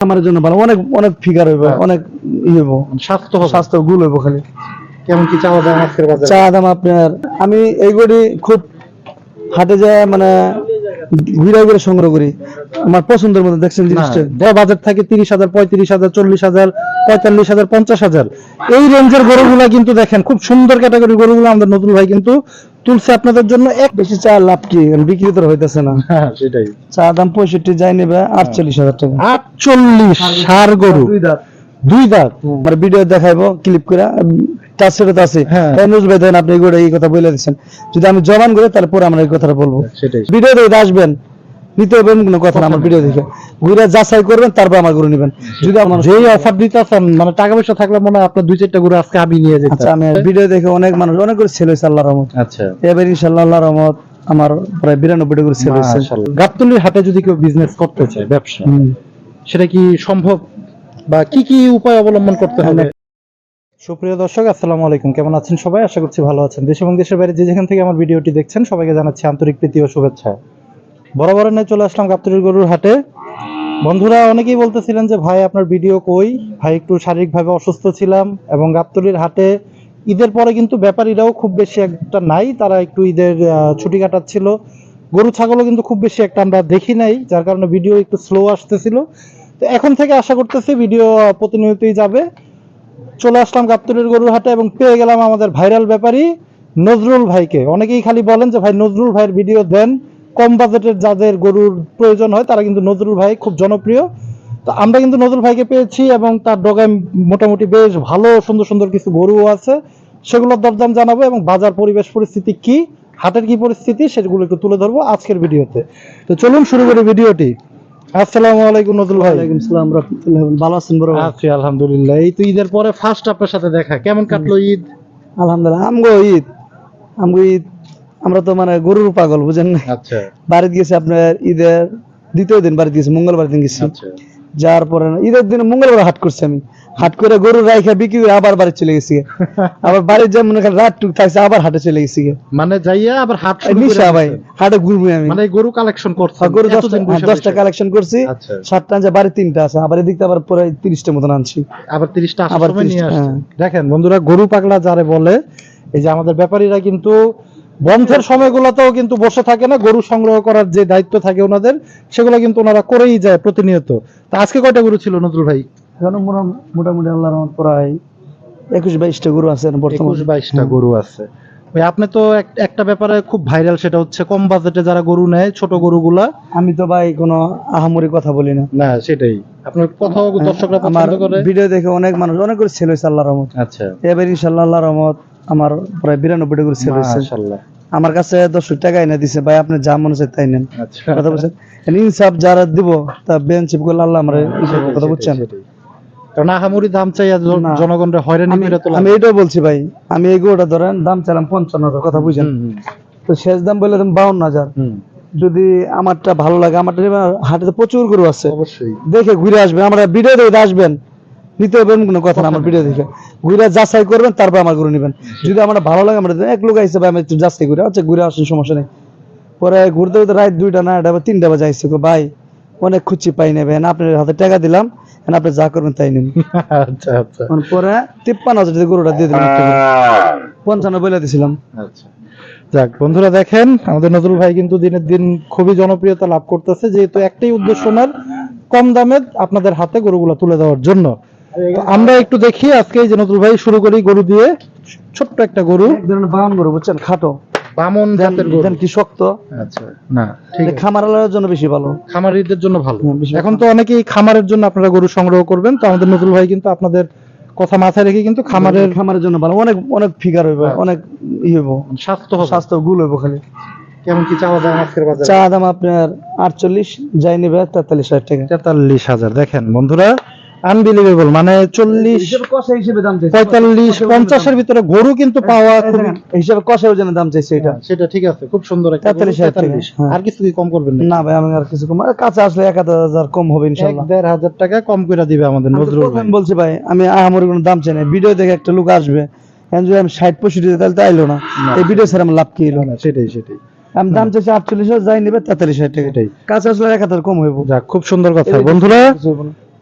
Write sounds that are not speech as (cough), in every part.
আমার জন্য ভালো। অনেক অনেক ফিগার হইব হ্যাঁ। অনেক ই হইব। স্বাস্থ্য স্বাস্থ্য গুল হইব খালি। কেমন কি চাওয়া দাম আজকের বাজারে? চা দাম আপনার আমি এইগুলি খুব হাটে যায় মানে ঘুরে ঘুরে সংগ্রহ করি। আমার পছন্দের দেখছেন জিনিসটা। দেওয়া বাজার থাকে তিরিশ হাজার পঁয়ত্রিশ হাজার চল্লিশ হাজার পঁয়তাল্লিশ হাজার পঞ্চাশ হাজার। এই রেঞ্জের গরুগুলা কিন্তু দেখেন খুব সুন্দর ক্যাটাগরি গরুগুলো আমাদের নতুন ভাই কিন্তু তুলছে আপনাদের জন্য। এক বেশি চা লাভ কি? বিক্রি তো হইতেছে না। হ্যাঁ সেটাই। চা দাম পঁয়ষট্টি যাই নেবে আটচল্লিশ হাজার টাকা। আটচল্লিশ। সার গরু। দুই দাঁত। দুই দাঁত আমার ভিডিও দেখাইবো ক্লিপ করে তার সাথে তো আছে। হ্যাঁ। ভাই দেন আপনি এগুলো এই কথা বলে দিচ্ছেন যদি আমি জবান করে তারপরে আমরা এই কথাটা বলব। ভিডিও দেখে আসবেন। নিতে হবে কোনো কথা না আমার ভিডিও দেখে। ঘুরে যাচাই করবেন তারপর আমার গরু নেবেন। যদি আমার যেই অফার দিতেছেন মানে টাকা পয়সা থাকলে মনে হয় আপনার দুই চারটা গরু আজকে আমি নিয়ে যেতে আচ্ছা আমি ভিডিও দেখে অনেক মানুষ অনেক করে ছেলে হয়েছে আল্লাহ রহমত। আচ্ছা। এবার ইনশাল্লাহ আল্লাহ রহমত আমার প্রায় বিরানব্বইটা করে ছেলে হয়েছে। গাবতলীর হাটে যদি কেউ বিজনেস করতে চায় ব্যবসা সেটা কি সম্ভব? বা কি কি উপায় অবলম্বন করতে হবে? সুপ্রিয় দর্শক, আসসালামু আলাইকুম। কেমন আছেন সবাই? আশা করছি ভালো আছেন। দেশ এবং দেশের বাইরে যে যেখান থেকে আমার ভিডিওটি দেখছেন, সবাইকে জানাচ্ছি আন্তরিক প্রীতি ও শুভেচ্ছা। বরাবরের নিয়ে চলে আসলাম গাবতলীর গরুর হাটে। বন্ধুরা, অনেকেই বলতেছিলেন যে, ভাই, আপনার ভিডিও কই? ভাই, একটু শারীরিকভাবে অসুস্থ ছিলাম। এবং গাবতলীর হাটে ঈদের পরে কিন্তু ব্যাপারীরাও খুব বেশি একটা নাই। তারা একটু ঈদের ছুটি কাটাচ্ছিল। গরু, ছাগলও কিন্তু খুব বেশি একটা আমরা দেখি নাই, যার কারণে ভিডিও একটু স্লো আসতেছিল। তো এখন থেকে আশা করতেছি ভিডিও প্রতিনিয়তই যাবে। চলে আসলাম গাবতলীর গরুর হাটে এবং পেয়ে গেলাম আমাদের ভাইরাল ব্যাপারী নজরুল ভাইকে। অনেকেই খালি বলেন যে, ভাই, নজরুল ভাইয়ের ভিডিও দেন। কম বাজেটের যাদের গরুর প্রয়োজন হয়, তারা কিন্তু নজরুল ভাই খুব জনপ্রিয়। তো আমরা কিন্তু নজরুল ভাইকে পেয়েছি এবং তার ডগায় মোটামুটি বেশ ভালো, সুন্দর সুন্দর কিছু গরুও আছে। সেগুলোর দরদাম জানাব এবং বাজার পরিবেশ পরিস্থিতি কি, হাটের কি পরিস্থিতি, সেগুলো একটু তুলে ধরবো আজকের ভিডিওতে। তো চলুন শুরু করি ভিডিওটি। আসসালামু আলাইকুম নজরুল ভাই। ওয়ালাইকুম সালাম রাহমাতুল্লাহ ভালো আছেন বড় আছি আলহামদুলিল্লাহ। এই তো ঈদের পরে ফার্স্ট আপনার সাথে দেখা। কেমন কাটলো ঈদ? আলহামদুলিল্লাহ আমগো ঈদ। আমগো ঈদ আমরা তো মানে গরুর পাগল বুঝেন না আচ্ছা। বাড়িতে গেছি আপনার ঈদের দ্বিতীয় দিন বাড়িতে গেছি মঙ্গলবার দিন গেছি। আচ্ছা। যার পরে না- ঈদের দিন মঙ্গলবার হাট করছি আমি। হাট করে গরু রাইখা বিক্রি করে আবার বাড়ি চলে গেছি (laughs) আবার বাড়ির যে মনে করেন রাত টুক থাকছে আবার হাটে চলে গেছি মানে যাইয়া আবার হাট নিশা ভাই হাটে ঘুরবো আমি। মানে গরু কালেকশন করছে আর গরু দশটা হ্যাঁ, কালেকশন করছি। সাতটা আনছে বাড়ি তিনটা আছে। আবার এদিকটা আবার পরে তিরিশটা মতন আনছি। আবার 30টা আসার আবার সময় নিয়ে 30টা, আসছে হ্যাঁ। দেখেন বন্ধুরা গরু পাগলা যারে বলে এই যে আমাদের ব্যাপারীরা কিন্তু বন্ধের সময়গুলোতেও কিন্তু বসে থাকে না গরু সংগ্রহ করার যে দায়িত্ব থাকে ওনাদের সেগুলো কিন্তু ওনারা করেই যায় প্রতিনিয়ত। তা আজকে কয়টা গরু ছিল নজরুল ভাই? এখন মোটামুটি আল্লাহ রহমত প্রায় একুশ বাইশটা গরু আছে একুশ বাইশটা গরু আছে। ভাই আপনি তো একটা ব্যাপারে খুব ভাইরাল সেটা হচ্ছে কম বাজেটে যারা গরু নেয় ছোট গরুগুলা। আমি তো ভাই কোনো আহামরি কথা বলি না। না সেটাই। আপনার কথা দর্শকরা আমার পছন্দ করে। ভিডিও দেখে অনেক মানুষ অনেক করে ছেলে হয়েছে আল্লাহ রহমত। আচ্ছা। এবার ইনশাল্লাহ আল্লাহ রহমত আমার প্রায় বিরানব্বইটা করে ছেলে হয়েছে। মাশাআল্লাহ। আমার কাছে দশ টাকা এনে দিছে ভাই আপনি যা মনে হচ্ছে তাই নেন। আচ্ছা। কথা বলছেন ইনসাফ যারা দিব তা বেঞ্চিপ করলে আল্লাহ আমার কথা বুঝছেন? কারণ আহামরি দাম চাইয়া জ- হয়রানি আমি তোলা। বলছি ভাই আমি ধরেন দাম চাইলাম পঞ্চান্ন হাজার কথা বুঝেন তো শেষ দাম বললে বাউন্ন হাজার। যদি আমারটা ভালো লাগে আমারটা হাটে প্রচুর গরু আছে। অবশ্যই। দেখে ঘুরে আসবেন আমরা ভিডিও দেখে আসবেন। নিতে এমন কোনো কথা না আমার ভিডিও দেখে। ঘুরে যাচাই করবেন তারপর আমার গরু নেবেন। যদি আমার ভালো লাগে আমরা এক লোক হিসেবে আমি একটু যাচাই করি। আচ্ছা ঘুরে আসুন সমস্যা নেই। পরে ঘুরতে ঘুরতে রাত দুইটা না এটা তিনটা বাজে আইসে ভাই অনেক খুচি পাই নেবেন আপনার হাতে টাকা দিলাম আপনি যা করবেন তাই নিন। আচ্ছা আচ্ছা। পরে তিপ্পান্ন হাজার গরুটা দিয়ে দিলাম পঞ্চান্ন বলে দিছিলাম। আচ্ছা। যাক বন্ধুরা দেখেন আমাদের নজরুল ভাই কিন্তু দিনের দিন খুবই জনপ্রিয়তা লাভ করতেছে যেহেতু একটাই উদ্দেশ্য কম দামে আপনাদের হাতে গরুগুলো তুলে দেওয়ার জন্য। আমরা একটু দেখি আজকে যে নজরুল ভাই শুরু করি গরু দিয়ে। ছোট্ট একটা গরু। বাহন গরু বুঝছেন? খাটো। বামন জাতের গরু। কি শক্ত। আচ্ছা না ঠিক এটা জন্য বেশি ভালো। খামারিদের জন্য ভালো। এখন তো অনেকেই খামারের জন্য আপনারা গরু সংগ্রহ করবেন তো আমাদের নজরুল ভাই কিন্তু আপনাদের কথা মাথায় রেখে কিন্তু খামারের খামারের জন্য ভালো। অনেক অনেক ফিগার হইব হ্যাঁ। অনেক ই হইব। স্বাস্থ্য হবে। স্বাস্থ্য গুল হইব খালি। কেমন কি চাওয়া দাম আজকের বাজারে? চা দাম আপনার আটচল্লিশ যাই নেবে তেতাল্লিশ হাজার টাকা। তেতাল্লিশ হাজার। দেখেন বন্ধুরা আনবিলিভেবল মানে চল্লিশ হিসেবে কষা হিসেবে দাম চাইছে পঁয়তাল্লিশ পঞ্চাশের ভিতরে গরু কিন্তু পাওয়া খুবই হিসাবে কষা ওজনের দাম চাইছে এটা। সেটা ঠিক আছে খুব সুন্দর একটা গরু, 43,000 টাকা, 43 হ্যাঁ। আর কিছু কি কম করবেন না ভাই আমি আর কিছু কম কাছে আসলে এক হাজার কম হবে ইনশাল্লাহ। দেড় হাজার টাকা কম করে দিবে আমাদের আমি নজরুল বলছি ভাই আমি আহামরি কোনো দাম চাই না ভিডিও দেখে একটা লোক আসবে আমি ষাট পঁয়ষট্টি তাহলে তো আইলো না। এই ভিডিও ছাড়া আমার লাভ কি এলো না, সেটাই সেটাই। আমি দাম চাইছি আটচল্লিশ হাজার যাই নেবে তেতাল্লিশ হাজার টাকা। কাছে আসলে এক হাজার কম হইব। যাক খুব সুন্দর কথা। বন্ধুরা।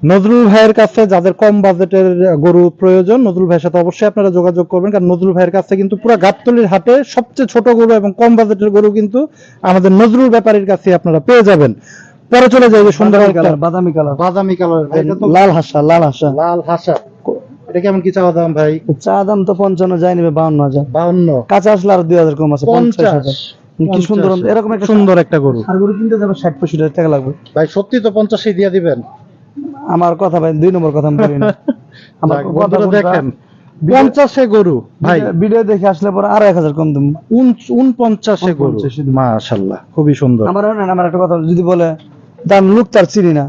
নজরুল ভাইয়ের কাছে যাদের কম বাজেটের গরু প্রয়োজন নজরুল ভাইয়ের সাথে অবশ্যই আপনারা যোগাযোগ করবেন কারণ নজরুল ভাইয়ের কাছে কিন্তু পুরো গাবতলির হাটে সবচেয়ে ছোট গরু এবং কম বাজেটের গরু কিন্তু আমাদের নজরুল ব্যাপারীর কাছে আপনারা পেয়ে যাবেন। পরে চলে যাই সুন্দর বাদামি কালার বাদামি কালার। বাদামি কালার লাল হাসা লাল হাসা। লাল হাসা। এটা কেমন কি চাওয়া দাম ভাই? চা দাম তো পঞ্চান্ন যাই নিবে বাউন্ন হাজার। বাউন্ন। কাঁচা আসলে আর দুই হাজার কম আছে পঞ্চাশ পঞ্চাশ। হাজার। কি সুন্দর এরকম একটা সুন্দর একটা গরু। আর গরু কিনতে যাবে ষাট পঁয়ষট্টি হাজার টাকা লাগবে। ভাই সত্যি তো পঞ্চাশে দিয়ে দিবেন। আমার কথা ভাই দুই নম্বর কথা আমি বলি না। (laughs) আমার কথা দেখেন পঞ্চাশে গরু ভাই। ভিডিও- দেখে আসলে পরে এক হাজার কম উনপঞ্চাশে গরু। মাশাল্লাহ খুবই সুন্দর। আমার আমার একটা কথা যদি বলে দাম লুক তার চিনি না।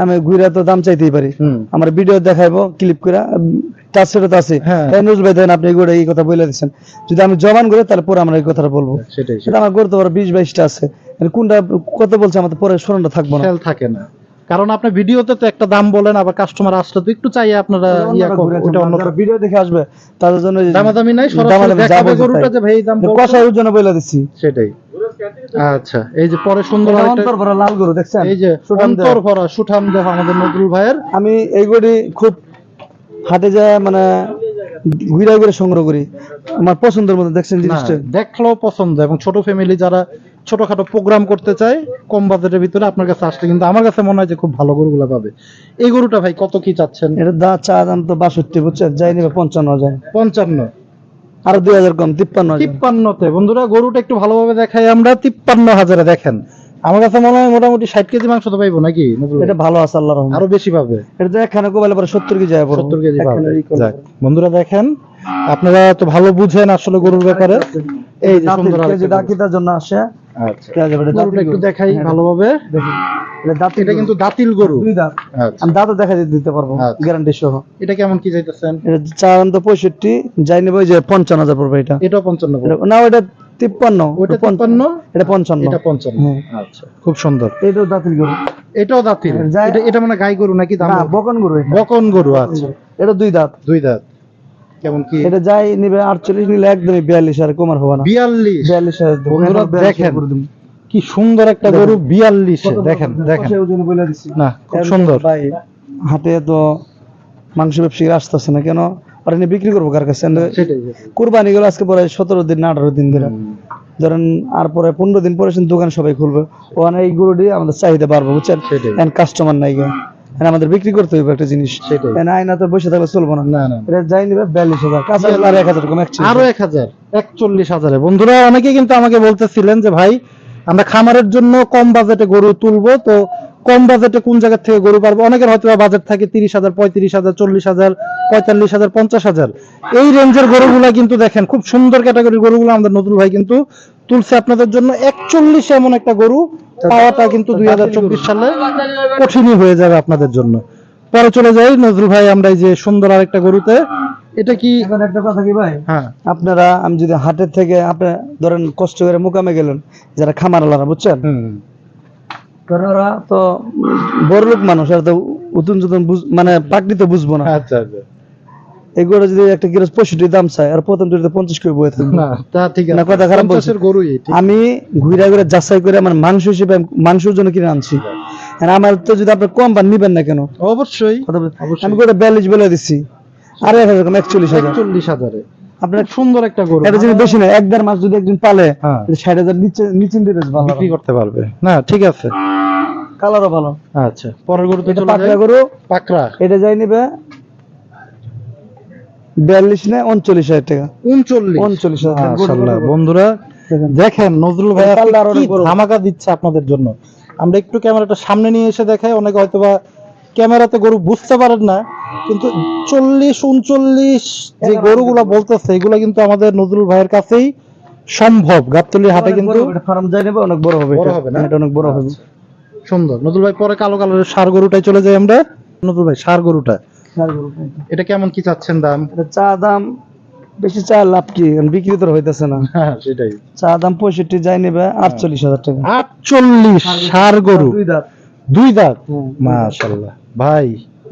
আমি ঘুরে তো দাম চাইতেই পারি। আমার ভিডিও দেখাইবো ক্লিপ করে তার সেটা তো আছে। হ্যাঁ। ভাই দেন আপনি এগুলো এই কথা বলে দিচ্ছেন যদি আমি জবান করে তাহলে পরে আমরা এই কথাটা বলব। সেটাই সেটা আমার করতে পারো বিশ বাইশটা আছে। কোনটা কত বলছে আমাদের? পরে স্মরণটা থাকব না। থাকে না। কারণ আপনি ভিডিওতে তো একটা দাম বলেন আবার কাস্টমার আসলে তো একটু চাই আপনারা ইয়া করুন ওটা অন্য ভিডিও দেখে আসবে তাদের জন্য দামাদামি নাই সরাসরি দেখাবে গরুটা যে ভাই দাম। কষাইয়ের জন্য বলে দিচ্ছি সেটাই। আচ্ছা এই যে পরে সুন্দর অন্তর ভরা লাল গরু দেখছেন? এই যে। অন্তর ভরা সুঠাম দেহ আমাদের নজরুল ভাইয়ের। আমি এই গড়ি খুব হাটে যায় মানে ঘুরে ঘুরে সংগ্রহ করি। আমার পছন্দের মতো দেখছেন জিনিসটা? দেখলেও পছন্দ এবং ছোট ফ্যামিলি যারা ছোটখাটো প্রোগ্রাম করতে চায় কম বাজেটের ভিতরে আপনার কাছে আসলে কিন্তু আমার কাছে মনে হয় যে খুব ভালো গরুগুলো পাবে। এই গরুটা ভাই কত কি চাচ্ছেন? এটা দা চা দাম তো বাষট্টি বুঝছেন? যাই নিবে পঞ্চান্ন হাজার। পঞ্চান্ন। আরও দুই হাজার কম তিপ্পান্ন তিপ্পান্নতে। বন্ধুরা গরুটা একটু ভালোভাবে দেখাই আমরা তিপ্পান্ন হাজারে দেখেন। আমার কাছে মনে হয় মোটামুটি ষাট কেজি মাংস তো পাইবো নাকি এটা ভালো আছে আল্লাহ রহমান আরও বেশি পাবে। এটা তো একখানে কোবাইলে পরে সত্তর কেজি যায় সত্তর কেজি পাবে। বন্ধুরা দেখেন আপনারা তো ভালো বুঝেন আসলে গরুর ব্যাপারে। এই যে সুন্দর। আকিদার জন্য আসে। আচ্ছা। এটা একটু দেখাই হ্যাঁ, ভালোভাবে। এটা দাঁতিল এটা গরু। কিন্তু দাঁতিল গরু। দুই দাঁত। আচ্ছা। আমি দাঁতও দেখা দিতে দিতে পারব আচ্ছা। গ্যারান্টি সহ। এটা কেমন কি চাইতেছেন এটা চা দাম তো পঁয়ষট্টি যাই নেব ওই যে পঞ্চান্ন হাজার পড়বে এটা। এটাও পঞ্চান্ন না এটা- না ওটা তিপ্পান্ন এটা পঞ্চ- তিপ্পান্ন? এটা পঞ্চান্ন। এটা পঞ্চান্ন। হ্যাঁ। আচ্ছা। খুব সুন্দর। এটাও দাঁতিল গরু। এটাও দাঁতিল। এটা এটা মানে গাই গরু নাকি দাম বকন গরু বকন গরু আচ্ছা। এটা দুই দাঁত। দুই দাঁত। কেমন কি? এটা যাই নিবে আটচল্লিশ নিলে একদমই বিয়াল্লিশ আর কমার হবে না। বিয়াল্লিশ? বিয়াল্লিশ। বন্ধুরা দেখেন। কি সুন্দর একটা গরু বিয়াল্লিশে। দেখেন দেখেন। না খুব সুন্দর। ভাই হাটে তো মাংস ব্যবসায়ীরা আসতেছে না কেন? আর এনে বিক্রি করব কার কাছে। কুরবানি গুলো আজকে পরে সতেরো দিন না আঠারো দিন ধরে। ধরেন আর পরে পনেরো দিন পরে দোকান সবাই খুলবে। ওখানে এই গরুটি আমাদের চাহিদা বাড়বে বুঝছেন? কাস্টমার নাই গা এখন আমাদের বিক্রি করতে হবে একটা জিনিস। আয়না তো বসে থাকলে চলবো না। এটা যাই নিবে বিয়াল্লিশ হাজার। কাঁচা হলে আর এক হাজার কম আরও এক হাজার একচল্লিশ হাজারে। বন্ধুরা অনেকে কিন্তু আমাকে বলতেছিলেন যে ভাই আমরা খামারের জন্য কম বাজেটে গরু তুলবো তো কম বাজেটে কোন জায়গা থেকে গরু পারব? অনেকের হয়তো বাজেট থাকে তিরিশ হাজার পঁয়ত্রিশ হাজার চল্লিশ হাজার পঁয়তাল্লিশ হাজার পঞ্চাশ হাজার। এই রেঞ্জের গরুগুলা কিন্তু দেখেন খুব সুন্দর ক্যাটাগরির গরুগুলো আমাদের নতুল ভাই কিন্তু তুলছে আপনাদের জন্য। একচল্লিশ এমন একটা গরু পাওয়াটা কিন্তু দুই হাজার চব্বিশ সালে কঠিনই হয়ে যাবে আপনাদের জন্য। পরে চলে যাই নজরুল ভাই আমরা এই যে সুন্দর আরেকটা গরুতে এটা কি একটা কথা কি ভাই? হ্যাঁ। আপনারা আমি যদি হাটের থেকে আপনি ধরেন কষ্ট করে মোকামে গেলেন যারা খামারওয়ালারা বুঝছেন? কারণ ওরা তো বড় লোক মানুষ আর তো উতুন বুঝ- মানে পাকড়ি তো বুঝব না। আচ্ছা আচ্ছা। এগুলো যদি একটা পঁয়ষট্টি দাম চায় আর প্রথম পঞ্চাশ করে বয়ে থাকবে। না তা ঠিক না, আছে কথা খারাপ বলছি। আমি ঘুরে ঘুরে যাচাই করে আমার মাংস হিসেবে মাংসের জন্য কিনে আনছি। আর আমার তো যদি আপনি কম পান নিবেন না কেন? অবশ্যই। আমি করে বিয়াল্লিশ বলে দিচ্ছি। আর এক হাজার একচল্লিশ হাজার। একচল্লিশ হাজারে। আপনার সুন্দর একটা গরু। এটা যদি বেশি না এক দেড় মাস যদি একদিন পালে হ্যাঁ। ষাট হাজার নিচে নিচে বিক্রি করতে পারবে। না ঠিক আছে। কালারও ভালো। আচ্ছা পরের গরু তো এটা পাকড়া গরু। পাকড়া। এটা যাই নিবে বিয়াল্লিশ না উনচল্লিশ হাজার টাকা। উনচল্লিশ? উনচল্লিশ হাজার বন্ধুরা দেখেন। নজরুল ভাই। ধামাকা দিচ্ছে আপনাদের জন্য? আমরা একটু ক্যামেরাটা সামনে নিয়ে এসে দেখাই অনেকে হয়তো বা ক্যামেরাতে গরু বুঝতে পারেন না কিন্তু চল্লিশ উনচল্লিশ যে গরুগুলা বলতেছে এগুলো কিন্তু আমাদের নজরুল ভাইয়ের কাছেই সম্ভব। গাবতলির হাটে কিন্তু ফার্ম যাই নেবে অনেক বড় হবে এটা। অনেক বড় হবে। আচ্ছা। সুন্দর। নজরুল ভাই পরে কালো কালারের সার গরুটাই চলে যাই আমরা। নজরুল ভাই সার গরুটা। এটা। কেমন কি চাচ্ছেন দাম? চা দাম বেশি চা লাভ কি? বিক্রি তো হইতেছে না। হ্যাঁ সেটাই। চা দাম পঁয়ষট্টি যাই নেবে আটচল্লিশ হাজার টাকা। আটচল্লিশ সার গরু। দুই দাঁত। দুই দাঁত? মাশাল্লাহ ভাই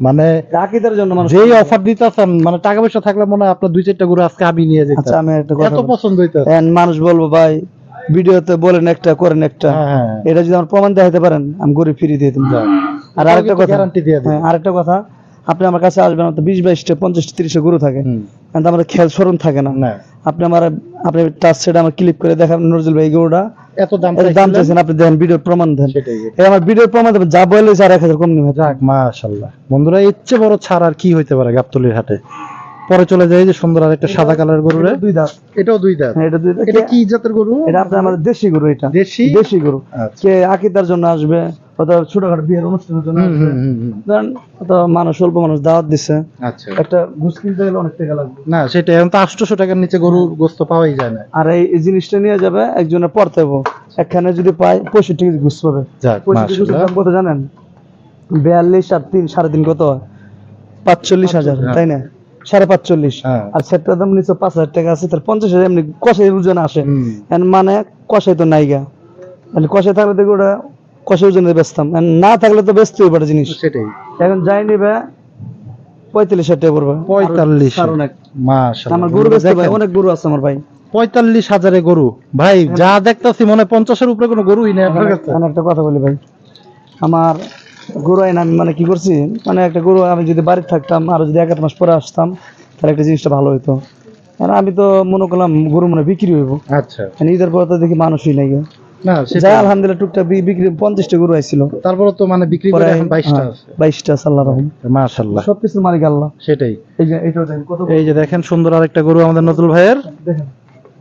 মানে আকিদের জন্য মানুষ যেই অফার দিতেছেন মানে টাকা পয়সা থাকলে মনে হয় আপনার দুই চারটা গরু আজকে আমি নিয়ে আচ্ছা যেতাম আমি একটা কথা এত পছন্দ হইতে মানুষ বলব ভাই ভিডিওতে বলেন একটা করেন একটা। হ্যাঁ হ্যাঁ। এটা যদি আমার প্রমাণ দেখাতে পারেন আমি গরিব ফিরিয়ে দিয়ে দেবো। আর আরেকটা কথা হ্যাঁ আরেকটা কথা আপনি আমার কাছে আসবেন তো বিশ বাইশটা পঞ্চাশটা তিরিশটা গরু থাকে। কিন্তু আমাদের খেয়াল স্মরণ থাকে না। আপনি আমার আপনি টাচ সেট আমার ক্লিক করে দেখান নজরুল ভাই গরুটা। এত দাম দাম চাইছেন আপনি দেখেন ভিডিওর প্রমাণ দেন। এই আমার ভিডিওর প্রমাণ দেবেন যা বলে আর এক হাজার কম নেবে। যাক মাশাল্লাহ। বন্ধুরা চেয়ে বড় ছাড় আর কি হইতে পারে গাবতলির হাটে? পরে চলে যাই যে সুন্দর আর একটা সাদা কালার গরু দুই দাঁত। এটাও দুই দাঁত। হ্যাঁ, এটা দুই দাঁত। এটা কি? জাতের গরু? এটা আপনার আমাদের দেশি গরু এটা। দেশি? দেশি গরু। আচ্ছা। কে আকিতার জন্য আসবে অথবা ছোটখাটো বিয়ের অনুষ্ঠানের জন্য অথবা মানুষ অল্প মানুষ দাওয়াত দিচ্ছে আচ্ছা। একটা ঘুষ কিনতে গেলে অনেক টাকা লাগবে। না সেটা এখন তো আটশোশো টাকার নিচে গরুর গোস্ত পাওয়াই যায় না। আর এই জিনিসটা নিয়ে যাবে একজনের পড়তে একখানে যদি পায় পঁয়ষট্টি কেজি ঘুষ পাবে। পঁয়ষট্টি দাম কত জানেন? বিয়াল্লিশ আর তিন সাড়ে তিন কত হয়? পাঁচচল্লিশ হাজার তাই না? সাড়ে পাঁচচল্লিশ। হ্যাঁ। আর সেটটার দাম নিচে পাঁচ হাজার টাকা আছে তার পঞ্চাশ হাজার এমনি কষাই ওজন আসে। মানে কষাই তো নাইগা মানে কষাই থাকলে দেখো ওটা কষাই ওজনে বেচতাম না থাকলে তো বেচতে হবে জিনিস। সেটাই। এখন যাই নিবে পঁয়তাল্লিশ হাজার টাকা পড়বে। পঁয়তাল্লিশ। আর অনেক। আমার গরু বেচতে ভাই অনেক গরু আছে আমার ভাই। পঁয়তাল্লিশ হাজারে গরু। ভাই যা দেখতাছি মনে হয় পঞ্চাশের উপরে কোনো গরুই নেই আপনার কাছে। একটা কথা বলি ভাই। আমার গরু আইন আমি মানে কি করছি? মানে একটা গরু আমি যদি বাড়িতে থাকতাম আর যদি এক মাস পরে আসতাম তাহলে একটা জিনিসটা ভালো হইতো। আমি তো মনে করলাম গরু মনে বিক্রি হইব। আচ্ছা। মানে ঈদের পরে তো দেখি মানুষই নাই। না সেটা আলহামদুলিল্লাহ টুকটাক বি- বিক্রি পঞ্চাশটা গরু আইছিল। তারপরে তো মানে বিক্রি করে এখন বাইশটা আছে। বাইশটা আছে আল্লাহ রহম মাশাল্লাহ সবকিছুর মালিক আল্লাহ। সেটাই। এই যে এটাও দেখেন কত এই যে দেখেন সুন্দর আরেকটা গরু আমাদের নতুল ভাইয়ের। দেখেন।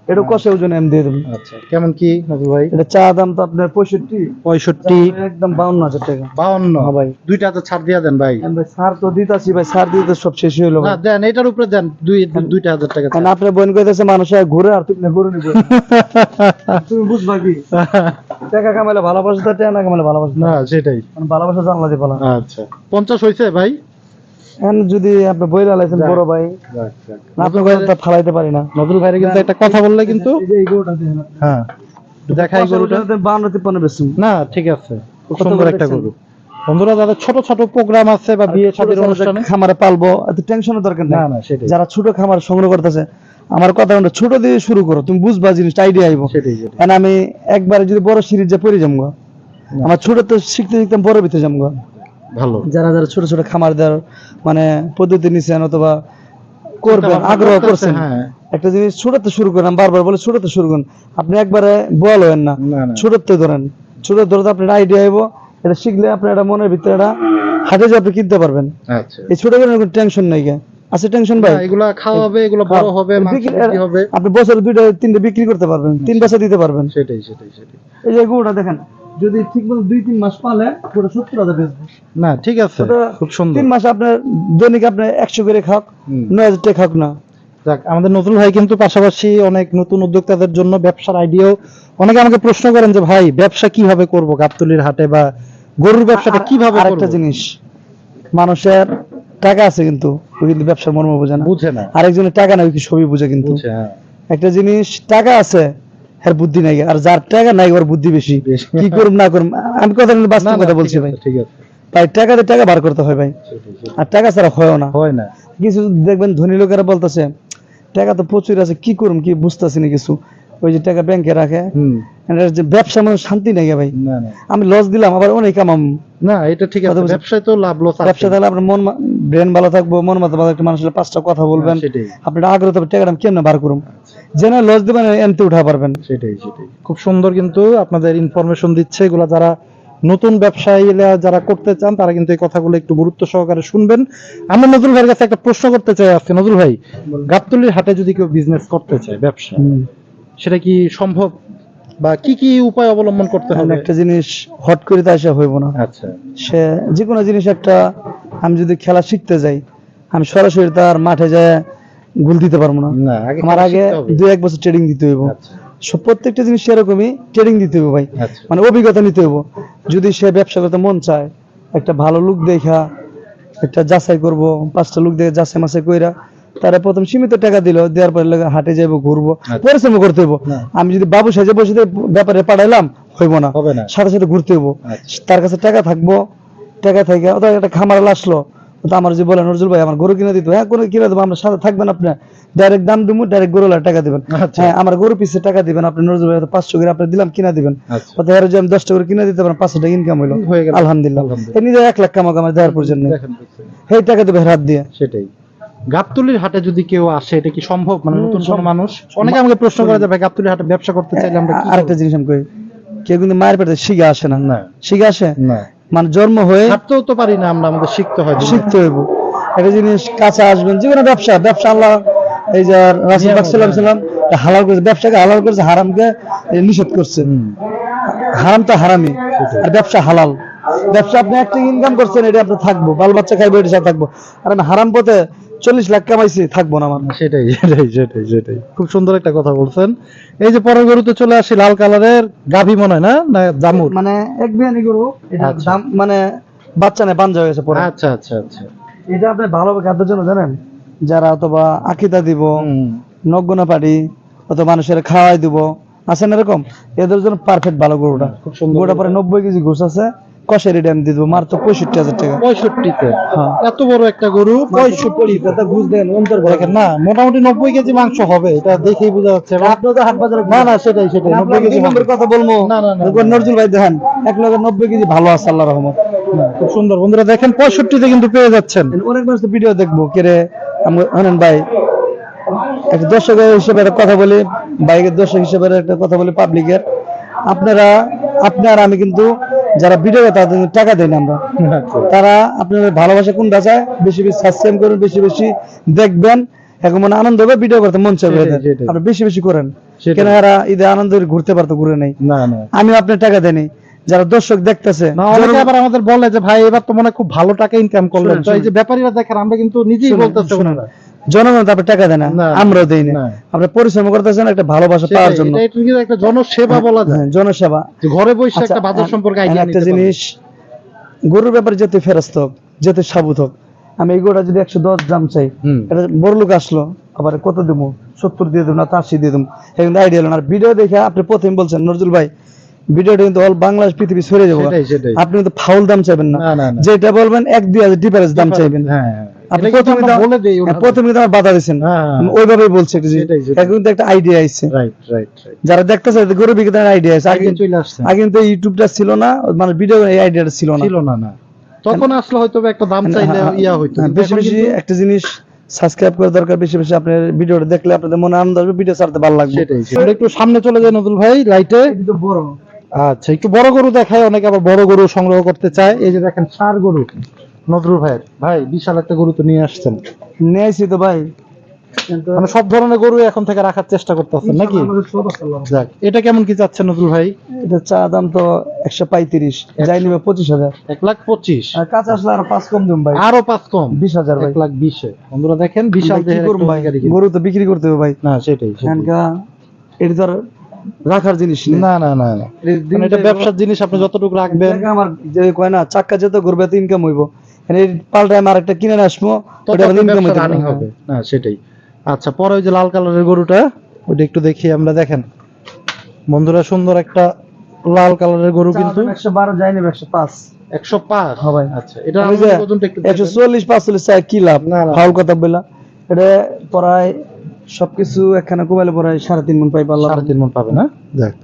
এটা কষে ওজন আমি দিয়ে আচ্ছা কেমন কি ভাই? এটা চা দাম তো আপনার পঁয়ষট্টি। পঁয়ষট্টি। একদম বাউন্ন হাজার টাকা। বাউন্ন? হ্যাঁ ভাই। দুইটা তো ছাড় দিয়া দেন ভাই। সার তো দিতাছি ভাই সার দিতে সব শেষ হইল না দেন এটার উপরে দেন দুই দুইটা হাজার টাকা। কারণ আপনার বোন কইতেছে মানুষ ঘুরে আর তুমি ঘুরে নিবে। তুমি বুঝবা কি? টাকা কামাইলে ভালোবাসা তো টাকা না কামাইলে ভালোবাসা না সেটাই। কারণ ভালোবাসা জানলা দিয়ে আচ্ছা। পঞ্চাশ হয়েছে ভাই? যদি আপনি বড় ভাই কথা ফালাইতে পারি না। নজরুল ভাইয়ের কিন্তু একটা কথা বললে কিন্তু এই গরুটা দেখেন আপনি। হ্যাঁ দেখাই গরুটা। গরুটা তিপ্পান্ন বেশি না ঠিক আছে। সুন্দর একটা গরু। বন্ধুরা যাদের ছোট ছোট প্রোগ্রাম আছে বা বিয়ে শাদীর অনুষ্ঠানে খামারে পালবো এত টেনশনের দরকার না নেই। না সেটাই। যারা ছোট খামার সংগ্রহ করতেছে আমার কথা হলো ছোট দিয়ে শুরু করো তুমি বুঝবা জিনিসটা আইডিয়া আইবো। সেটাই সেটাই। কারণ আমি একবারে যদি বড় সিরিজ পড়ে যাব আমার ছোট তো শিখতে শিখতে বড় ভিতরে যাব ভালো। যারা যারা ছোট ছোট খামার দেওয়ার মানে পদ্ধতি নিছেন অথবা করবেন আগ্রহ করছেন হ্যাঁ। একটা জিনিস ছোটতে শুরু করেন বারবার বলে ছোটতে শুরু করেন। আপনি একবারে বল হবেন না ছোটতে ধরেন। ছোট ধরতে আপনার আইডিয়া আইব এটা শিখলে আপনার এটা মনের ভিতরে এটা হাটে যে আপনি কিনতে পারবেন। আচ্ছা। এই ছোট করে কোনো টেনশন নাই গে। আছে টেনশন ভাই? এগুলা খাওয়া হবে এগুলো বড় হবে হবে। আপনি বছরে দুইটা তিনটা বিক্রি করতে পারবেন তিন বছর দিতে পারবেন। সেটাই সেটাই সেটাই। এই যে গরুটা দেখেন। যদি ঠিক মতো দুই তিন মাস পালে পুরো সত্তর হাজার বেচবে। না ঠিক আছে খুব সুন্দর। তিন মাস আপনার দৈনিক আপনি একশো করে খাক নয় হাজার টাকা খাক না। যাক আমাদের নতুন ভাই কিন্তু পাশাপাশি অনেক নতুন উদ্যোক্তাদের জন্য ব্যবসার আইডিয়াও অনেকে আমাকে প্রশ্ন করেন যে ভাই ব্যবসা কীভাবে করব? গাবতলির হাটে বা গরুর ব্যবসাটা কীভাবে আরেকটা জিনিস মানুষের টাকা আছে কিন্তু ও কিন্তু ব্যবসার মর্ম বোঝে না। বুঝে না। আরেকজনের টাকা নাই ও কি সবই বুঝে কিন্তু। হ্যাঁ। একটা জিনিস টাকা আছে বুদ্ধি নাই আর যার টাকা নাই ওর বুদ্ধি বেশি। কি করুম না করুম আমি কথা বাস্তব কথা বলছি ভাই। ঠিক আছে। ভাই টাকাতে টাকা বার করতে হয় ভাই। আর টাকা ছাড়া হয়ও না। হয় না। কিছু দেখবেন ধনী লোকেরা বলতেছে টাকা তো প্রচুর আছে কি করুম কি বুঝতেছি না কিছু। ওই যে টাকা ব্যাংকে রাখে। যে ব্যবসা মানে শান্তি নাই ভাই। আমি লস দিলাম আবার অনেক কামাম। না এটা ঠিক আছে ব্যবসায় তো লাভ লস ব্যবসা তাহলে আপনার মন ব্রেন ভালো থাকব মন মতো ভালো একটা মানুষের পাঁচটা কথা বলবেন। সেটাই। আপনার আগ্রহ টাকাটা কেমনে বার করুম? যেন লস দিবেন এমতে উঠা পারবেন। সেটাই সেটাই। খুব সুন্দর কিন্তু আপনাদের ইনফরমেশন দিচ্ছে এগুলো যারা নতুন ব্যবসায়ী যারা করতে চান তারা কিন্তু এই কথাগুলো একটু গুরুত্ব সহকারে শুনবেন। আমরা নজরুল ভাইয়ের কাছে একটা প্রশ্ন করতে চাই আজকে। নজরুল ভাই গাবতলির হাটে যদি কেউ বিজনেস করতে চায় ব্যবসা সেটা কি সম্ভব? বা কি কি উপায় অবলম্বন করতে হবে? একটা জিনিস হট করে তো আসা হইব না। আচ্ছা। সে যে কোনো জিনিস একটা আমি যদি খেলা শিখতে যাই আমি সরাসরি তার মাঠে যায় গুল দিতে পারব না। আমার আগে দু এক বছর ট্রেনিং দিতে হইব। আচ্ছা। সব প্রত্যেকটা জিনিস সেরকমই ট্রেনিং দিতে হইব ভাই। আচ্ছা। মানে অভিজ্ঞতা নিতে হইব। যদি সে ব্যবসা করতে মন চায় একটা ভালো লুক দেখা একটা যাচাই করব পাঁচটা লুক দেখে যাচাই মাসাই কইরা তারা প্রথম সীমিত টাকা দিল দেওয়ার পরে হাটে যাইবো ঘুরবো আচ্ছা। পরিশ্রম করতে হইব। আমি যদি বাবু সাজে বসে ব্যাপারে পাঠাইলাম হইব না। সাথে সাথে ঘুরতে হইব। তার কাছে টাকা থাকব টাকা থেকে অথবা একটা খামার আসলো তো আমার যে বলেন নজরুল ভাই আমার গরু কিনে দিতে হ্যাঁ গরু কিনে দেবো আমরা সাথে থাকবেন আপনি। ডাইরেক্ট দাম দেবো ডাইরেক্ট গরু টাকা দিবেন। আচ্ছা। হ্যাঁ আমার গরু পিছে টাকা দিবেন আপনি নজরুল ভাই পাঁচশো করে আপনি দিলাম কিনা দিবেন। আচ্ছা। যে আমি দশটা করে কিনে দিতে পারেন পাঁচশো টাকা ইনকাম হইল। আলহামদুলিল্লাহ। এই নিজে এক লাখ কামাক আমার দেওয়ার প্রয়োজন নেই। সেই টাকা দেবে হাত দিয়ে। সেটাই। গাবতলির হাটে যদি কেউ আসে এটা কি সম্ভব? মানে নতুন কোনো মানুষ? অনেকে আমাকে প্রশ্ন করে যে ভাই গাবতলির হাটে ব্যবসা করতে চাইলে আমরা আরেকটা জিনিস আমি কই কেউ কিন্তু মায়ের পেটে শিখে আসে না। না। শিখে আসে? না। মানে জন্ম হয়ে হাঁটতেও তো পারি না আমরা আমাদের শিখতে হয় শিখতে হইব। একটা জিনিস কাছে আসবেন যে কোনো ব্যবসা ব্যবসা আল্লাহ এই যে রাসুল পাক সাল্লাম সাল্লাম হালাল করেছে ব্যবসাকে হালাল করেছে হারামকে নিষেধ করছে। হারাম তো হারামি আর ব্যবসা হালাল। ব্যবসা আপনি একটা ইনকাম করছেন এটা আপনি থাকব বাল বাচ্চা খাইবো এটা সাথে থাকব। আর আমি হারাম পথে চল্লিশ লাখ কামাইছি থাকব না আমার সেটাই সেটাই সেটাই সেটাই। খুব সুন্দর একটা কথা বলছেন। এই যে পরের গরুতে চলে আসি লাল কালারের গাভী মনে হয় না? না জামুর? মানে এক বিয়ানি গরু এটা আচ্ছা। দাম মানে বাচ্চা নেই পাঞ্জা হয়ে গেছে পরে। আচ্ছা আচ্ছা আচ্ছা। এটা আপনি ভালো খাদ্যের জন্য জানেন? যারা অথবা আকিদা দিব নগ্ন পাটি অথবা মানুষের খাওয়াই দিব আছে না এরকম? এদের জন্য পারফেক্ট ভালো গরুটা। খুব সুন্দর গরুটা পরে নব্বই কেজি ঘুষ আছে। কষের আমি দিয়ে দেবো মাত্র পঁয়ষট্টি হাজার টাকা। পঁয়ষট্টিতে? হ্যাঁ। এত বড় একটা গরু? পঁয়ষট্টি কথা ঘুষ দেন অন্তর দেখেন না মোটামুটি নব্বই কেজি মাংস হবে এটা দেখেই বোঝা যাচ্ছে। আপনিও তো হাট বাজারে না না সেটাই সেটাই নব্বই কেজি। কথা বলব। না, না, নজরুল ভাই দেখেন এক লক্ষ নব্বই কেজি ভালো আছে আল্লাহ রহমত। খুব সুন্দর। বন্ধুরা দেখেন পঁয়ষট্টিতে কিন্তু পেয়ে যাচ্ছেন। অনেক মানুষ তো ভিডিও দেখব কেরে আমরা ভাই একটা দর্শক হিসেবে একটা কথা বলি বাইকের দর্শক হিসেবে একটা কথা বলি পাবলিকের আপনারা আপনার আমি কিন্তু যারা ভিডিও তাদের টাকা দেয় না আমরা আচ্ছা। তারা আপনাদের ভালোবাসা কোনটা চায় বেশি বেশি সাবস্ক্রাইব করুন বেশি বেশি দেখবেন এখন মনে আনন্দ হবে ভিডিও করতে মন চাইবে। আপনি বেশি বেশি করেন। কেন এরা ঈদে আনন্দ ঘুরতে পারতো ঘুরে নেই না না আমি আপনার টাকা দেনি যারা দর্শক দেখতেছে অনেকে আবার আমাদের বলে যে ভাই এবার তো মনে হয় খুব ভালো টাকা ইনকাম করলেন তো এই যে ব্যাপারীরা দেখেন আমরা কিন্তু নিজেই বলতেছি শুনেন। ওনারা। জনগণ তো টাকা দেয় না। আমরাও দেই না। না। আপনি পরিশ্রম করতেছেন একটা ভালোবাসা পাওয়ার জন্য। একটু জনসেবা বলা যায়। হ্যাঁ, জনসেবা। ঘরে বসে আচ্ছা, একটা বাজার সম্পর্কে আইডিয়া একটা জিনিস গরুর ব্যাপারে যেতে ফেরস্ত হোক যেতে সাবুত হোক আমি এই গরুটা যদি একশো দশ দাম চাই এটা বড় লোক আসলো আবার কত দেবো সত্তর দিয়ে দেবো না তো আশি দিয়ে দেবো এখন আইডিয়া হলো না। আর ভিডিও দেখে আপনি প্রথম বলছেন নজরুল ভাই ভিডিওটা কিন্তু অল বাংলাদেশ পৃথিবী ছড়ে যাব। আপনি কিন্তু ফাউল দাম চাইবেন না। যেটা বলবেন এক দুই হাজার ডিফারেন্স দাম চাইবেন। হ্যাঁ। আপনি প্রথমে হ্যাঁ, প্রথমে আমার বাধা দিচ্ছেন হ্যাঁ ওইভাবেই বলছে একটা কিন্তু আইডিয়া যারা দেখতেছে গরু বিক্রেতার আইডিয়া আছে আগে আগে চলে আসছে। আগে কিন্তু ইউটিউবটা ছিল না মানে ভিডিও এই আইডিয়াটা ছিল না। ছিল না না। তখন আসলে হয়তো একটা দাম চাইলে হ্যাঁ, ইয়া হইতো। হ্যাঁ, বেশি বেশি একটা জিনিস সাবস্ক্রাইব করা দরকার বেশি বেশি আপনার ভিডিওটা দেখলে আপনাদের মনে আনন্দ আসবে ভিডিও ছাড়তে ভালো লাগবে। সেটাই একটু সামনে চলে যায় নজরুল ভাই লাইটে কিন্তু বড়। আচ্ছা একটু বড় গরু দেখায় অনেকে আবার বড় গরু সংগ্রহ করতে চায়। এই যে দেখেন সার গরু। নজরুল ভাইয়ের। ভাই বিশাল একটা গরু তো নিয়ে আসছেন। নিয়েছি তো ভাই। মানে সব ধরনের গরু এখন থেকে রাখার চেষ্টা করতেছেন নাকি। যাক এটা কেমন কি চাচ্ছেন নজরুল ভাই? এটা চা দাম তো একশো পঁয়ত্রিশ যাই নিবে পঁচিশ হাজার। এক লাখ পঁচিশ। কাঁচা আসলে আর পাঁচ কম দিন ভাই। আরও পাঁচ কম? বিশ হাজার এক লাখ বিশে। বন্ধুরা দেখেন বিশাল। গরু তো বিক্রি করতে হবে ভাই। না সেটাই। এটা আর রাখার জিনিস না না না না। মানে এটা ব্যবসার জিনিস আপনি যতটুকু রাখবেন। আমার যে কয় না চাক্কা যেত ঘুরবে তো ইনকাম হইব। পাল্টায় আমার একটা কিনে আসব। ওটা ইনকাম হবে। না সেটাই। আচ্ছা পরে ওই যে লাল কালারের গরুটা ওটা একটু দেখি আমরা দেখেন। বন্ধুরা সুন্দর একটা লাল কালারের গরু কিন্তু। একশো বারো যাই একশো পাঁচ। একশো পাঁচ? হ্যাঁ আচ্ছা এটা একশো চল্লিশ পাঁচচল্লিশ কি লাভ? না, না। ফাউল কথা বললাম। এটা প্রায় সবকিছু একখানে কোবাইলে প্রায় সাড়ে তিন মন পাই পারলাম সাড়ে তিন মন পাবে না? যাক।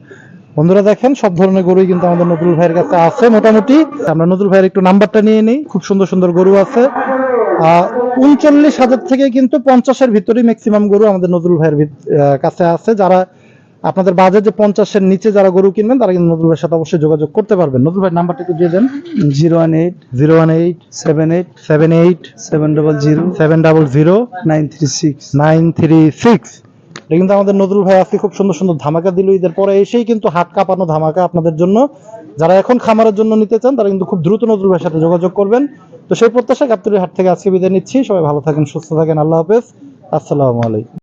বন্ধুরা দেখেন সব ধরনের গরুই কিন্তু আমাদের নজরুল ভাইয়ের কাছে আছে মোটামুটি। আমরা নজরুল ভাইয়ের একটু নাম্বারটা নিয়ে নিই। খুব সুন্দর সুন্দর গরু আছে। উনচল্লিশ হাজার থেকে কিন্তু পঞ্চাশের ভিতরেই ম্যাক্সিমাম গরু আমাদের নজরুল ভাইয়ের কাছে আছে। যারা আপনাদের বাজেট যে পঞ্চাশের নিচে যারা গরু কিনবেন তারা কিন্তু নজরুল ভাইয়ের সাথে অবশ্যই যোগাযোগ করতে পারবেন। নজরুল ভাইয়ের নাম্বারটা একটু দিয়ে দেন। Zero one eight zero one eight seven eight seven eight seven double zero seven double zero nine three six nine three six এটা কিন্তু আমাদের নজরুল ভাই আজকে খুব সুন্দর সুন্দর ধামাকা দিল ঈদের পরে এসেই কিন্তু হাত কাঁপানো ধামাকা আপনাদের জন্য। যারা এখন খামারের জন্য নিতে চান, তারা কিন্তু খুব দ্রুত নজরুল ভাইয়ের সাথে যোগাযোগ করবেন। তো সেই প্রত্যাশা গাবতলির হাট থেকে আজকে বিদায় নিচ্ছি। সবাই ভালো থাকেন, সুস্থ থাকেন। আল্লাহ হাফেজ। আসসালামু আলাইকুম।